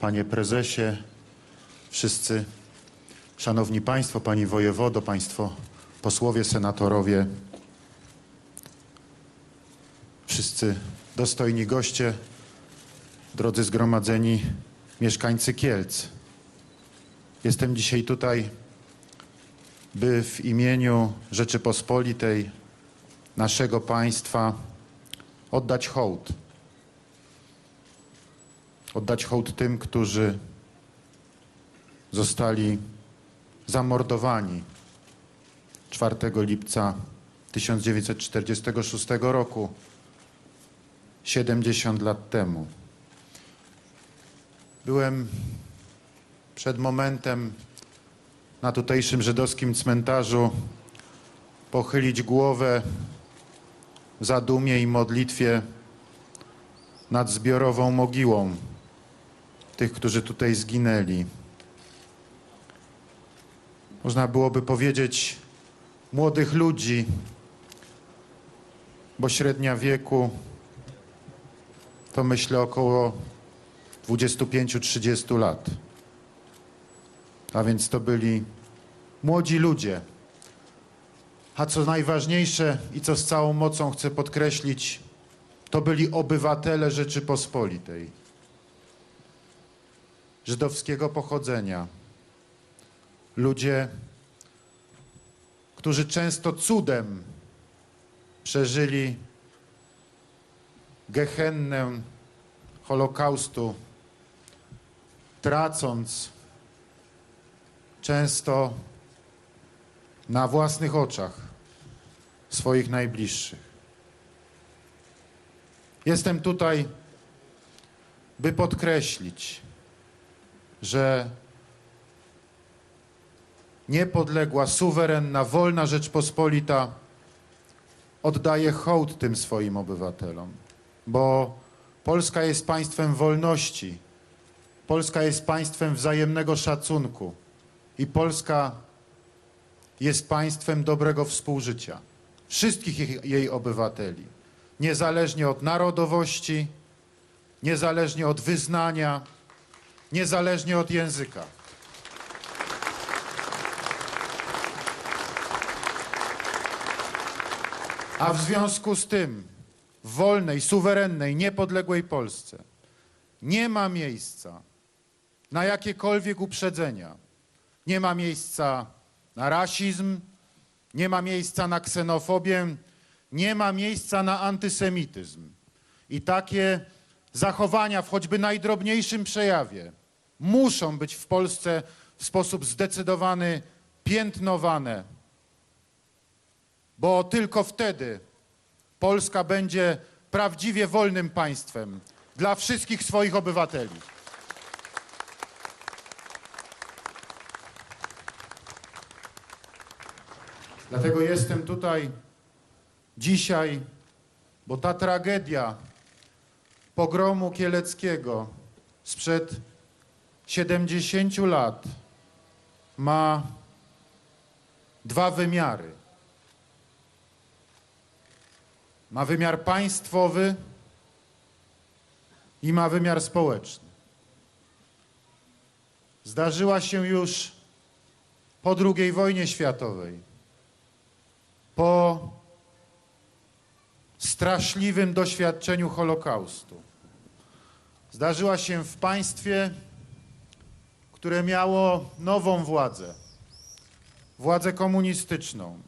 Panie Prezesie, wszyscy Szanowni Państwo, Pani Wojewodo, Państwo posłowie, senatorowie, wszyscy dostojni goście, drodzy zgromadzeni mieszkańcy Kielc. Jestem dzisiaj tutaj, by w imieniu Rzeczypospolitej, naszego państwa, oddać hołd. Oddać hołd tym, którzy zostali zamordowani 4 lipca 1946 roku, 70 lat temu. Byłem przed momentem na tutejszym żydowskim cmentarzu pochylić głowę w zadumie i modlitwie nad zbiorową mogiłą tych, którzy tutaj zginęli. Można byłoby powiedzieć młodych ludzi, bo średnia wieku to myślę około 25-30 lat. A więc to byli młodzi ludzie. A co najważniejsze i co z całą mocą chcę podkreślić, to byli obywatele Rzeczypospolitej. Żydowskiego pochodzenia. Ludzie, którzy często cudem przeżyli gehennę Holokaustu, tracąc często na własnych oczach swoich najbliższych. Jestem tutaj, by podkreślić, że niepodległa, suwerenna, wolna Rzeczpospolita oddaje hołd tym swoim obywatelom, bo Polska jest państwem wolności, Polska jest państwem wzajemnego szacunku i Polska jest państwem dobrego współżycia wszystkich jej- obywateli, niezależnie od narodowości, niezależnie od wyznania, niezależnie od języka. A w związku z tym w wolnej, suwerennej, niepodległej Polsce nie ma miejsca na jakiekolwiek uprzedzenia. Nie ma miejsca na rasizm, nie ma miejsca na ksenofobię, nie ma miejsca na antysemityzm. I takie zachowania w choćby najdrobniejszym przejawie muszą być w Polsce w sposób zdecydowany piętnowane, bo tylko wtedy Polska będzie prawdziwie wolnym państwem dla wszystkich swoich obywateli. Dlatego jestem tutaj dzisiaj, bo ta tragedia pogromu kieleckiego sprzed 70 lat ma dwa wymiary. Ma wymiar państwowy i ma wymiar społeczny. Zdarzyła się już po II wojnie światowej, po straszliwym doświadczeniu Holokaustu. Zdarzyła się w państwie, które miało nową władzę, władzę komunistyczną.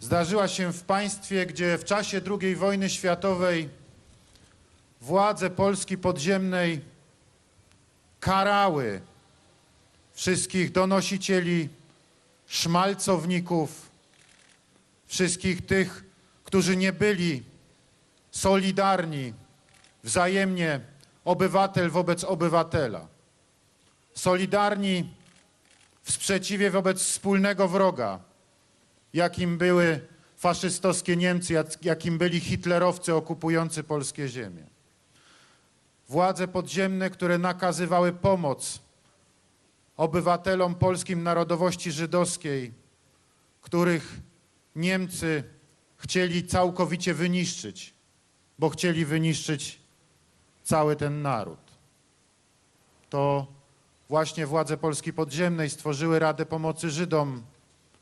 Zdarzyła się w państwie, gdzie w czasie II wojny światowej władze Polski podziemnej karały wszystkich donosicieli, szmalcowników, wszystkich tych, którzy nie byli solidarni wzajemnie obywatel wobec obywatela. Solidarni w sprzeciwie wobec wspólnego wroga, jakim były faszystowskie Niemcy, jak- jakim byli hitlerowcy okupujący polskie ziemie. Władze podziemne, które nakazywały pomoc obywatelom polskim narodowości żydowskiej, których Niemcy chcieli całkowicie wyniszczyć, bo chcieli wyniszczyć cały ten naród. to właśnie władze Polski Podziemnej stworzyły Radę Pomocy Żydom,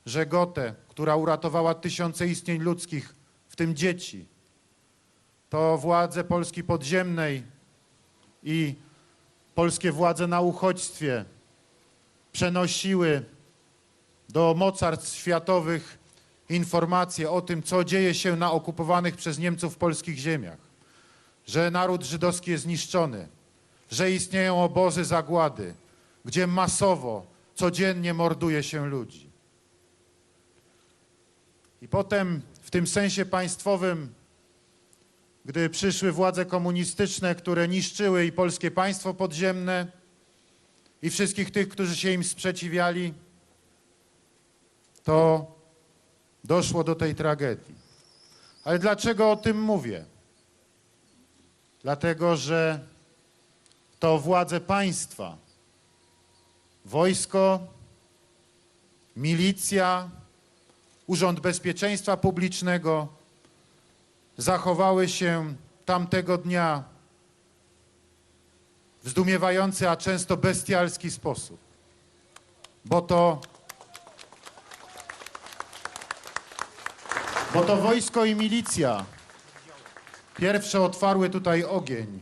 Żegotę, która uratowała tysiące istnień ludzkich, w tym dzieci. To władze Polski Podziemnej i polskie władze na uchodźstwie przenosiły do mocarstw światowych informacje o tym, co dzieje się na okupowanych przez Niemców polskich ziemiach, że naród żydowski jest zniszczony, że istnieją obozy zagłady, gdzie masowo, codziennie morduje się ludzi. I potem w tym sensie państwowym, gdy przyszły władze komunistyczne, które niszczyły i polskie państwo podziemne, i wszystkich tych, którzy się im sprzeciwiali, to doszło do tej tragedii. Ale dlaczego o tym mówię? Dlatego, że to władze państwa, wojsko, milicja, Urząd Bezpieczeństwa Publicznego zachowały się tamtego dnia w zdumiewający, a często bestialski sposób. Bo to, bo to wojsko i milicja pierwsze otwarły tutaj ogień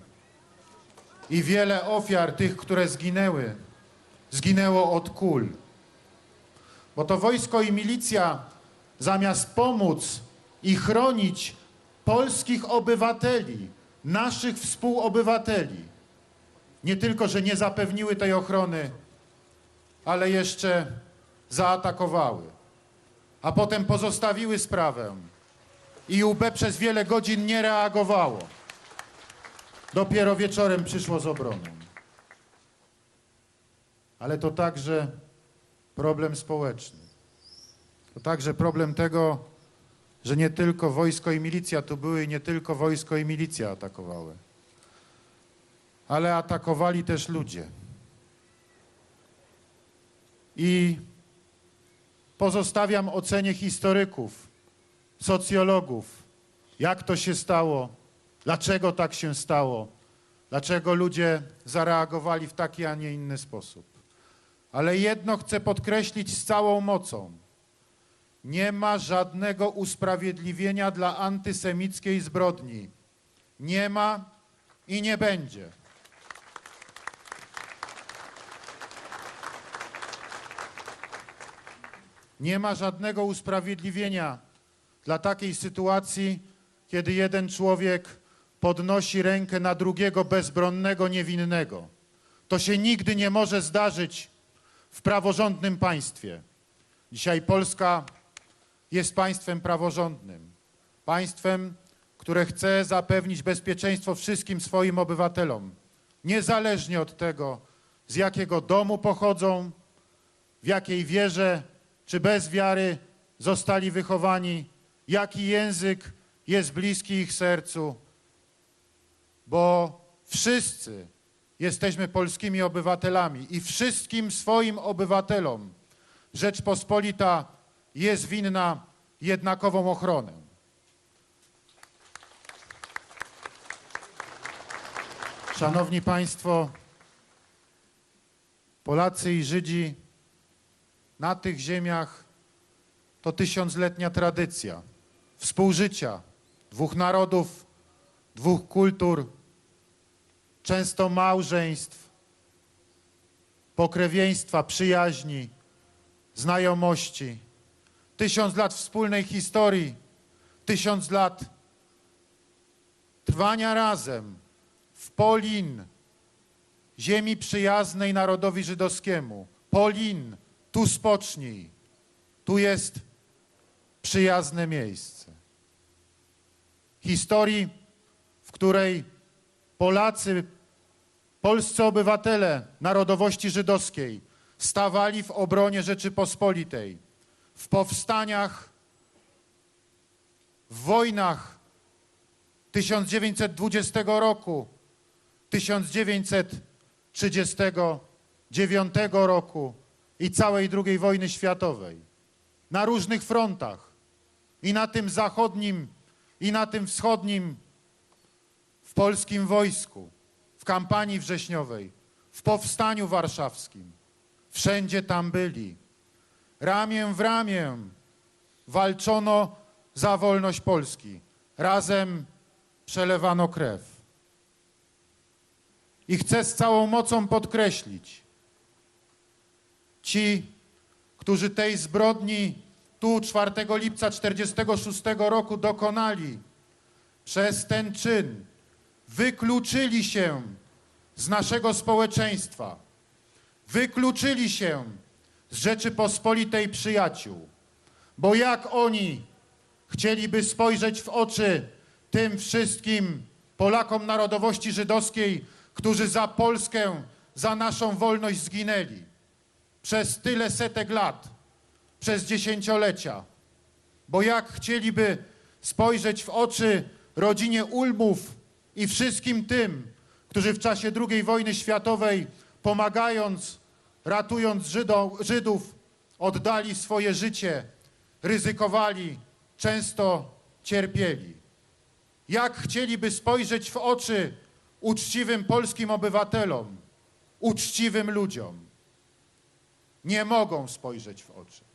i wiele ofiar tych, które zginęły, zginęło od kul. Bo to wojsko i milicja zamiast pomóc i chronić polskich obywateli, naszych współobywateli, nie tylko, że nie zapewniły tej ochrony, ale jeszcze zaatakowały. A potem pozostawiły sprawę i UB przez wiele godzin nie reagowało. Dopiero wieczorem przyszło z obroną. Ale to także problem społeczny. To także problem tego, że nie tylko wojsko i milicja tu były nie tylko wojsko i milicja atakowały ale atakowali też ludzie. I pozostawiam ocenie historyków, socjologów, jak to się stało, dlaczego tak się stało, dlaczego ludzie zareagowali w taki, a nie inny sposób. Ale jedno chcę podkreślić z całą mocą. Nie ma żadnego usprawiedliwienia dla antysemickiej zbrodni. Nie ma i nie będzie. Nie ma żadnego usprawiedliwienia dla takiej sytuacji, kiedy jeden człowiek podnosi rękę na drugiego bezbronnego, niewinnego. To się nigdy nie może zdarzyć w praworządnym państwie. Dzisiaj Polska jest państwem praworządnym. Państwem, które chce zapewnić bezpieczeństwo wszystkim swoim obywatelom, niezależnie od tego, z jakiego domu pochodzą, w jakiej wierze czy bez wiary zostali wychowani, jaki język jest bliski ich sercu, bo wszyscy jesteśmy polskimi obywatelami i wszystkim swoim obywatelom Rzeczpospolita jest winna jednakową ochronę. Szanowni Państwo, Polacy i Żydzi na tych ziemiach to tysiącletnia tradycja współżycia dwóch narodów, dwóch kultur, często małżeństw, pokrewieństwa, przyjaźni, znajomości. Tysiąc lat wspólnej historii, tysiąc lat trwania razem w Polin, ziemi przyjaznej narodowi żydowskiemu. Polin, tu spocznij, tu jest przyjazne miejsce. Historii, w której Polacy, polscy obywatele narodowości żydowskiej stawali w obronie Rzeczypospolitej, w powstaniach, w wojnach 1920 roku, 1939 roku, i całej II wojny światowej. Na różnych frontach. I na tym zachodnim, i na tym wschodnim, w polskim wojsku, w kampanii wrześniowej. w powstaniu warszawskim. Wszędzie tam byli. Ramię w ramię walczono za wolność Polski. Razem przelewano krew. I chcę z całą mocą podkreślić, ci, którzy tej zbrodni tu 4 lipca 1946 roku dokonali, przez ten czyn wykluczyli się z naszego społeczeństwa, wykluczyli się z Rzeczypospolitej przyjaciół. Bo jak oni chcieliby spojrzeć w oczy tym wszystkim Polakom narodowości żydowskiej, którzy za Polskę, za naszą wolność zginęli przez tyle setek lat, przez dziesięciolecia. Bo jak chcieliby spojrzeć w oczy rodzinie Ulmów i wszystkim tym, którzy w czasie II wojny światowej, pomagając, ratując Żydów, oddali swoje życie, ryzykowali, często cierpieli. Jak chcieliby spojrzeć w oczy uczciwym polskim obywatelom, uczciwym ludziom. Nie mogą spojrzeć w oczy.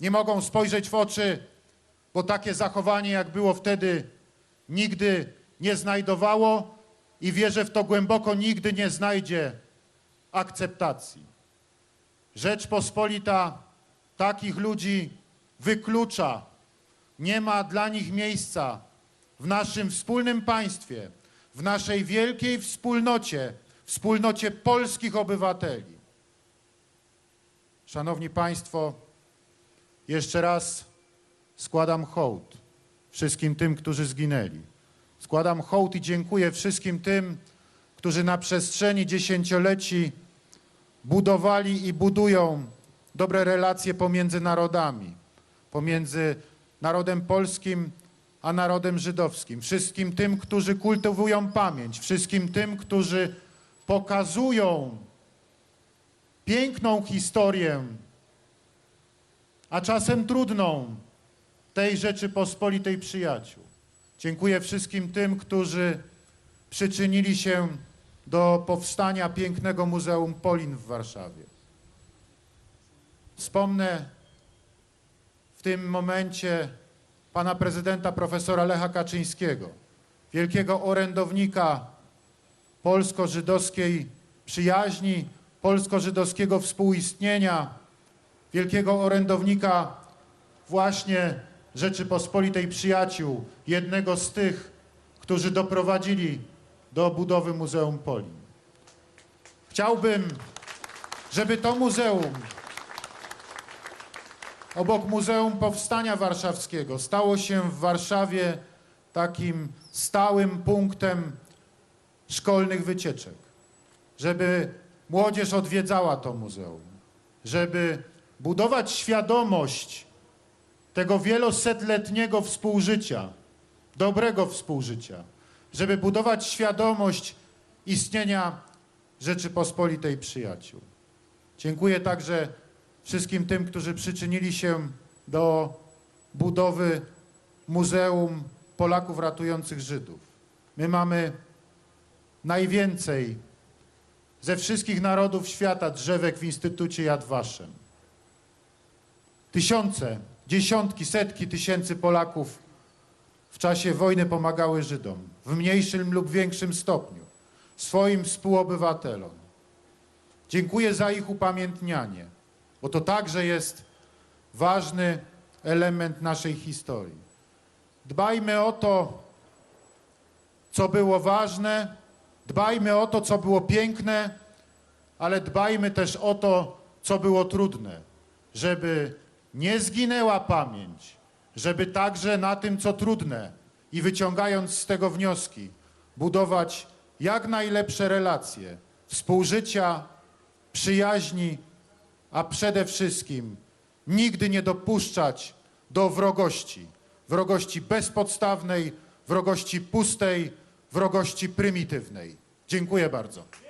Nie mogą spojrzeć w oczy, bo takie zachowanie, jak było wtedy, nigdy nie znajdowało i wierzę w to głęboko, nigdy nie znajdzie akceptacji. Rzeczpospolita takich ludzi wyklucza. Nie ma dla nich miejsca w naszym wspólnym państwie, w naszej wielkiej wspólnocie, wspólnocie polskich obywateli. Szanowni Państwo, jeszcze raz składam hołd wszystkim tym, którzy zginęli. Składam hołd i dziękuję wszystkim tym, którzy na przestrzeni dziesięcioleci budowali i budują dobre relacje pomiędzy narodami, pomiędzy narodem polskim a narodem żydowskim. Wszystkim tym, którzy kultywują pamięć, wszystkim tym, którzy pokazują piękną historię, a czasem trudną tej Rzeczypospolitej przyjaciół. Dziękuję wszystkim tym, którzy przyczynili się do powstania pięknego Muzeum Polin w Warszawie. Wspomnę w tym momencie pana prezydenta profesora Lecha Kaczyńskiego, wielkiego orędownika polsko-żydowskiej przyjaźni, polsko-żydowskiego współistnienia, wielkiego orędownika właśnie Rzeczypospolitej Przyjaciół, jednego z tych, którzy doprowadzili do budowy Muzeum Polin. Chciałbym, żeby to muzeum obok Muzeum Powstania Warszawskiego stało się w Warszawie takim stałym punktem szkolnych wycieczek, żeby młodzież odwiedzała to muzeum, żeby budować świadomość tego wielosetletniego współżycia, dobrego współżycia, żeby budować świadomość istnienia Rzeczypospolitej przyjaciół. Dziękuję także wszystkim tym, którzy przyczynili się do budowy Muzeum Polaków Ratujących Żydów. My mamy najwięcej ze wszystkich narodów świata drzewek w Instytucie Yad Vashem. Tysiące, dziesiątki, setki tysięcy Polaków w czasie wojny pomagały Żydom w mniejszym lub większym stopniu, swoim współobywatelom. Dziękuję za ich upamiętnianie, bo to także jest ważny element naszej historii. Dbajmy o to, co było ważne, dbajmy o to, co było piękne, ale dbajmy też o to, co było trudne, żeby nie zginęła pamięć, żeby także na tym, co trudne i wyciągając z tego wnioski, budować jak najlepsze relacje, współżycia, przyjaźni, a przede wszystkim nigdy nie dopuszczać do wrogości, wrogości bezpodstawnej, wrogości pustej, wrogości prymitywnej. Dziękuję bardzo.